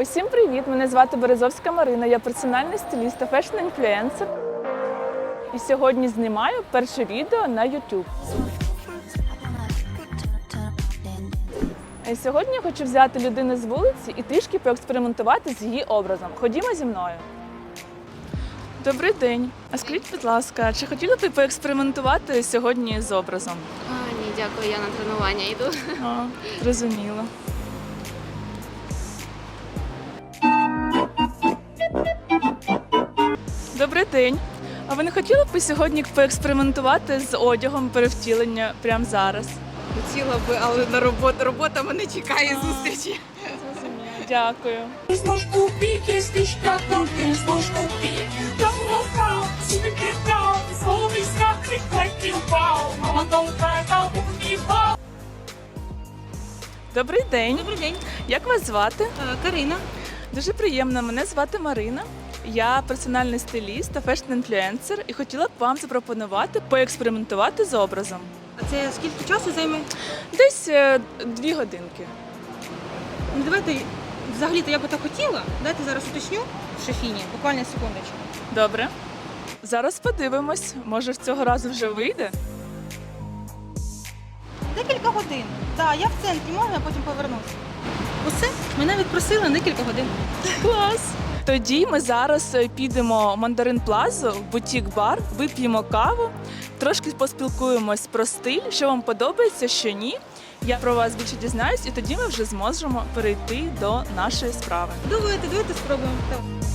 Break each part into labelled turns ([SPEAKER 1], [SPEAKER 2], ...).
[SPEAKER 1] Усім привіт! Мене звати Березовська Марина. Я персональний стиліст та фешн-інфлюенсер. І сьогодні знімаю перше відео на YouTube. І сьогодні я хочу взяти людину з вулиці і трішки поекспериментувати з її образом. Ходімо зі мною. Добрий день. А скажіть, будь ласка, чи хотіли б ви поекспериментувати сьогодні з образом?
[SPEAKER 2] А, ні, дякую, я на тренування йду.
[SPEAKER 1] А, зрозуміло. Добрий день. А ви не хотіли б ви сьогодні поекспериментувати з одягом перевтілення прямо зараз?
[SPEAKER 3] Хотіла би, але на роботу робота мене чекає зустрічі.
[SPEAKER 1] Дякую. Добрий день.
[SPEAKER 3] Добрий день,
[SPEAKER 1] Як вас звати?
[SPEAKER 3] Е, Карина.
[SPEAKER 1] Дуже приємно. Мене звати Марина. Я персональний стиліст та фешн-інфлюенсер і хотіла б вам запропонувати поекспериментувати з образом.
[SPEAKER 3] А це скільки часу займе?
[SPEAKER 1] Десь е, дві годинки.
[SPEAKER 3] Ну давайте взагалі-то я би так хотіла. Дайте зараз уточню в шефіні, буквально секундочку.
[SPEAKER 1] Добре. Зараз подивимось, може в цього разу вже вийде.
[SPEAKER 3] Декілька годин. Так, я в центрі, можна я потім повернуся. Усе, мене відпросили на кілька годин.
[SPEAKER 1] Клас! Тоді ми зараз е, підемо в мандарин плазу в бутік-бар, вип'ємо каву, трошки поспілкуємось про стиль, що вам подобається, що ні. Я про вас більше дізнаюсь, і тоді ми вже зможемо перейти до нашої справи.
[SPEAKER 3] Давайте, давайте спробуємо.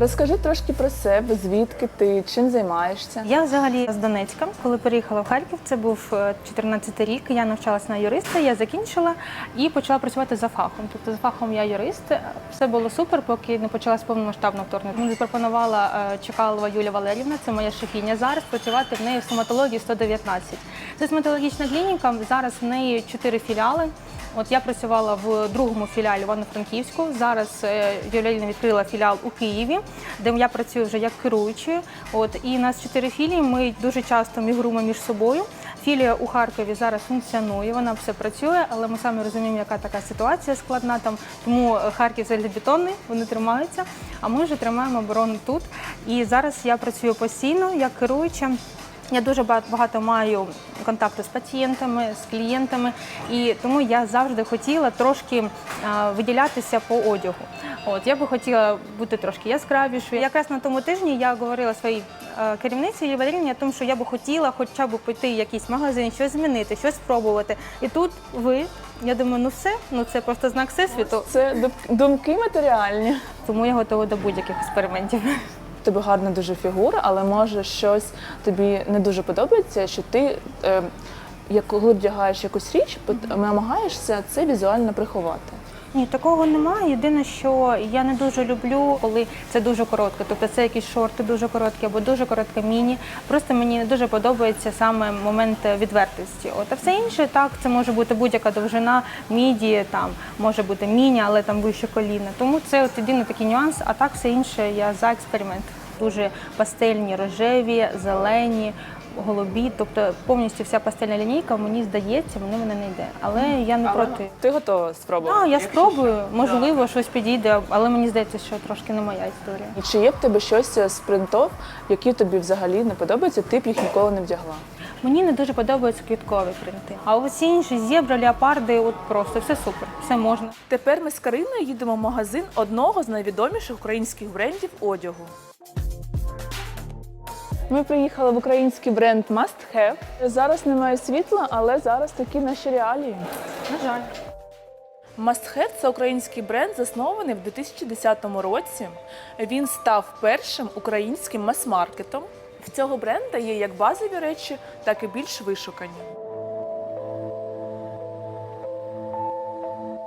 [SPEAKER 1] Розкажи трошки про себе, звідки ти, чим займаєшся.
[SPEAKER 4] Я взагалі з Донецька, коли переїхала в Харків, це був е, 14 рік. Я навчалася на юриста, я закінчила і почала працювати за фахом. Тобто за фахом я юрист. Все було супер, поки не почалась повномасштабне вторгнення. Мені запропонувала е, Чекалова Юлія Валерівна, це моя шефіня. Зараз працювати в неї в стоматології 119. Це стоматологічна клініка. Зараз в неї чотири філіали. От я працювала в другому філіалі Івано-Франківську. Зараз е, Юлія відкрила філіал у Києві, де я працюю вже як керуючою. От і у нас чотири філії. Ми дуже часто мігруємо між собою. Філія у Харкові зараз функціонує, вона все працює, але ми самі розуміємо, яка така ситуація складна там. Тому е, Харків залізобетонний, вони тримаються. А ми вже тримаємо оборону тут. І зараз я працюю постійно як керуюча. Я дуже ба- багато маю контакту з пацієнтами, з клієнтами, і тому я завжди хотіла трошки виділятися по одягу. От я би хотіла бути трошки яскравішою. Якраз на тому тижні я говорила своїй керівниці Юлії Валерівні, тому що я би хотіла хоча б піти в якийсь магазин, щось змінити, щось спробувати. І тут ви, я думаю, ну все, ну це просто знак всесвіту.
[SPEAKER 1] Це дум- думки матеріальні.
[SPEAKER 4] Тому я готова до будь-яких експериментів.
[SPEAKER 1] Тебе гарна дуже фігура, але може щось тобі не дуже подобається, що ти, е, як коли вдягаєш якусь річ, намагаєшся це візуально приховати.
[SPEAKER 4] Ні, такого немає. Єдине, що я не дуже люблю, коли це дуже коротко. Тобто це якісь шорти дуже короткі або дуже коротке міні. Просто мені не дуже подобається саме момент відвертості. От а все інше так, це може бути будь-яка довжина, міді, там може бути міні, але там вище коліна. Тому це от єдиний такий нюанс. А так все інше я за експеримент. Дуже пастельні, рожеві, зелені. Голубі, тобто повністю вся пастельна лінійка, мені здається, мені вона не йде. Але я не проти.
[SPEAKER 1] Ти готова спробувати?
[SPEAKER 4] Так, я спробую, можливо, щось підійде, але мені здається, що трошки не моя історія.
[SPEAKER 1] І Чи є в тебе щось з принтов, які тобі взагалі не подобаються, ти б їх ніколи не вдягла?
[SPEAKER 4] Мені не дуже подобаються квіткові принти. А усі інші зебра, леопарди, от просто все супер, все можна.
[SPEAKER 1] Тепер ми з Кариною їдемо в магазин одного з найвідоміших українських брендів одягу. Ми приїхали в український бренд Must Have. Зараз немає світла, але зараз такі наші реалії.
[SPEAKER 4] На жаль.
[SPEAKER 1] Must Have – це український бренд, заснований в 2010 році. Він став першим українським мас-маркетом. В цього бренда є як базові речі, так і більш вишукані.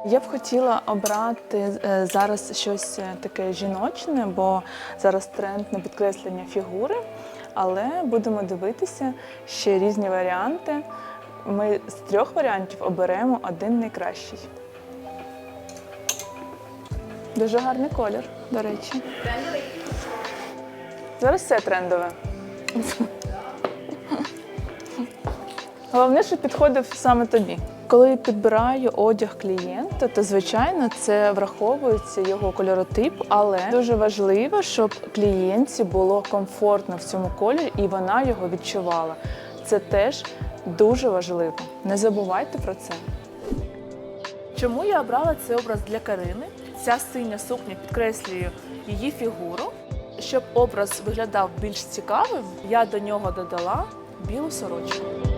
[SPEAKER 1] Я б хотіла обрати е, зараз щось е, таке жіночне, бо зараз тренд на підкреслення фігури. Але будемо дивитися ще різні варіанти. Ми з трьох варіантів оберемо один найкращий. Дуже гарний колір, до речі. Зараз все трендове. Головне, що підходив саме тобі. Коли підбираю одяг клієнта, то звичайно це враховується його кольоротип, але дуже важливо, щоб клієнтці було комфортно в цьому кольорі і вона його відчувала. Це теж дуже важливо. Не забувайте про це. Чому я обрала цей образ для Карини? Ця синя сукня підкреслює її фігуру. Щоб образ виглядав більш цікавим, я до нього додала білу сорочку.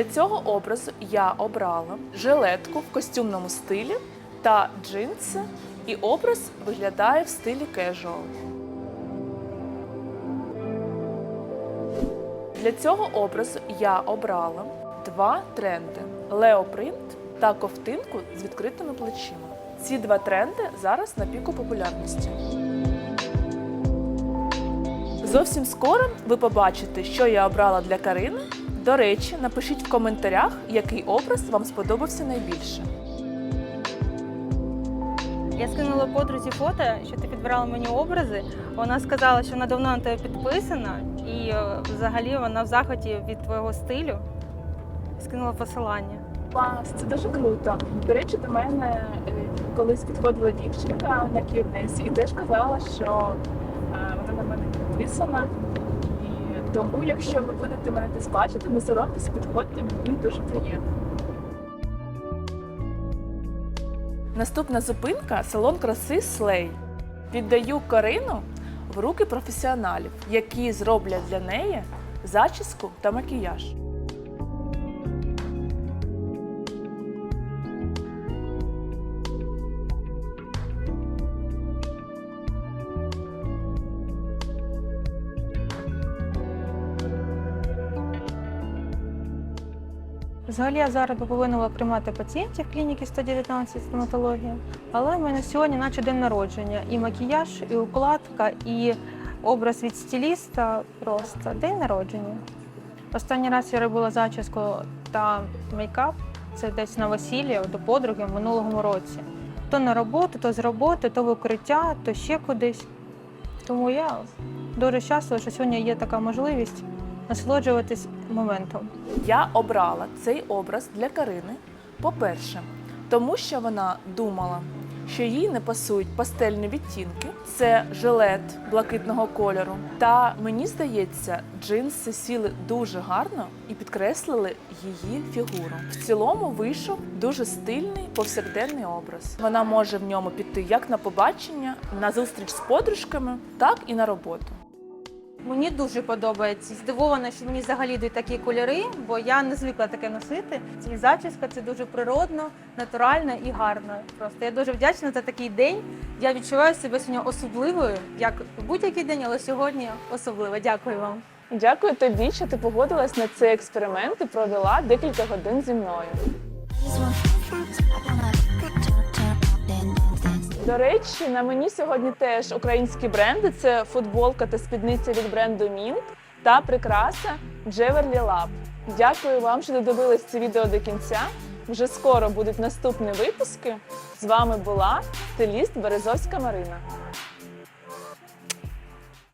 [SPEAKER 1] Для цього образу я обрала жилетку в костюмному стилі та джинси, і образ виглядає в стилі casual. Для цього образу я обрала два тренди: леопринт та ковтинку з відкритими плечима. Ці два тренди зараз на піку популярності. Зовсім скоро ви побачите, що я обрала для Карини. До речі, напишіть в коментарях, який образ вам сподобався найбільше.
[SPEAKER 4] Я скинула подрузі фото, що ти підбирала мені образи. Вона сказала, що вона давно на тебе підписана, і е, взагалі вона в захваті від твого стилю. Скинула посилання.
[SPEAKER 1] Клас, це дуже круто. До речі, до мене е, колись підходила дівчинка на кірнесі і теж казала, що е, вона на мене підписана. Тому, якщо ви будете мене десь бачити, не соромтеся, підходьте, мені дуже приємно. Наступна зупинка салон краси Слей. Віддаю Карину в руки професіоналів, які зроблять для неї зачіску та макіяж.
[SPEAKER 4] Взагалі я зараз повинна була приймати пацієнтів в клініці 119 стоматологія, але в мене сьогодні наче день народження. І макіяж, і укладка, і образ від стиліста просто день народження. Останній раз я робила зачіску та мейкап. Це десь на весілля до подруги в минулому році. То на роботу, то з роботи, то в укриття, то ще кудись. Тому я дуже щаслива, що сьогодні є така можливість насолоджуватись моментом.
[SPEAKER 1] Я обрала цей образ для Карини, по-перше, тому що вона думала, що їй не пасують пастельні відтінки. Це жилет блакитного кольору. Та мені здається, джинси сіли дуже гарно і підкреслили її фігуру. В цілому вийшов дуже стильний повсякденний образ. Вона може в ньому піти як на побачення, на зустріч з подружками, так і на роботу.
[SPEAKER 4] Мені дуже подобається. Здивована, що мені взагалі йдуть такі кольори, бо я не звикла таке носити. Ці зачіска це дуже природно, натурально і гарно. Просто я дуже вдячна за такий день. Я відчуваю себе сьогодні особливою, як будь-який день, але сьогодні особливо. Дякую вам.
[SPEAKER 1] Дякую тобі, що ти погодилась на цей експеримент і провела декілька годин зі мною. До речі, на мені сьогодні теж українські бренди. Це футболка та спідниця від бренду Mint та прикраса Джеверлі Lab. Дякую вам, що додивились це відео до кінця. Вже скоро будуть наступні випуски. З вами була стиліст Березовська Марина.